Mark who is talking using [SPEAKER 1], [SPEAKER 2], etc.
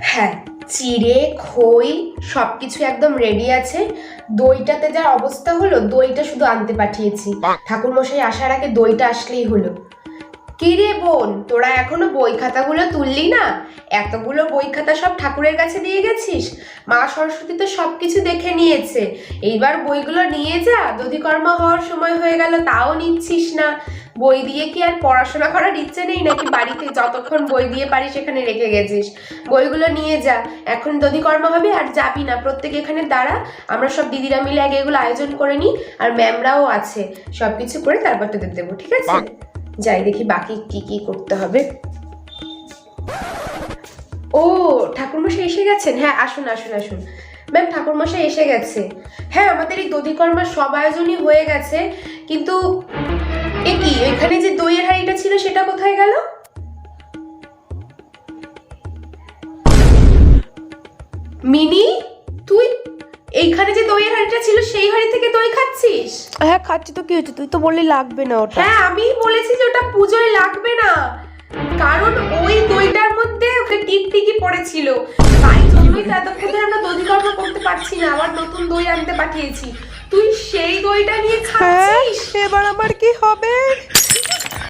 [SPEAKER 1] হ্যাঁ চিড়ে, খই সব কিছু একদম রেডি আছে। দইটাতে যা অবস্থা হলো, দইটা শুধু আনতে পাঠিয়েছি। ঠাকুরমশাই আসার আগে দইটা আসলেই হলো। কিরে বোন, তোরা এখনও বই খাতাগুলো তুললি না? এতগুলো বই খাতা সব ঠাকুরের কাছে দিয়ে গেছিস? মা সরস্বতী তো সব কিছু দেখে নিয়েছে। এইবার বইগুলো নিয়ে যা, দধিকর্মা হওয়ার সময় হয়ে গেল, তাও নিচ্ছিস না। বই দিয়ে কি আর পড়াশোনা করার ইচ্ছে নেই নাকি বাড়িতে যতক্ষণ বই দিয়ে পারিস সেখানে রেখে গেছিস? বইগুলো নিয়ে যা। এখন দধিকর্মা হবে আর যাবি না প্রত্যেকে এখানে দাঁড়া। আমরা সব দিদিরা মিলে আগে এগুলো আয়োজন করে নিই আর ম্যামরাও আছে। সব কিছু করে তারপর তোদের দেবো ঠিক আছে? যাই দেখি বাকি কি কি করতে হবে। ও ঠাকুরমশাই এসে গেছেন? হ্যাঁ আসুন আসুন আসুন। ম্যাম ঠাকুরমশাই এসে গেছে। হ্যাঁ আমাদের এই দধিকর্মার সব আয়োজনই হয়ে গেছে। কিন্তু এ কি এখানে যে দইয়ের হাঁড়িটা ছিল সেটা কোথায় গেল? মিনি তুই এইখানে যে দইয়ের হাঁড়িটা ছিল সেই হাঁড়ি থেকে দই খাচ্ছিস?
[SPEAKER 2] হ্যাঁ খাচ্ছি তো কি হয়েছে? তুই তো বললি লাগবে না ওটা।
[SPEAKER 1] হ্যাঁ আমি বলেছি যে ওটা পুজোয় লাগবে না। কারণ ওই দইটার মধ্যে ওকে টিকটিকি পড়েছিল। তো এতক্ষণ আমরা দধিকর্ম করতে পারছি না আবার নতুন দই আনতে পাঠিয়েছি। তুই সেই দইটা নিয়ে
[SPEAKER 2] হ্যাঁ
[SPEAKER 1] খাচ্ছিস?
[SPEAKER 2] এবার আমার কি হবে?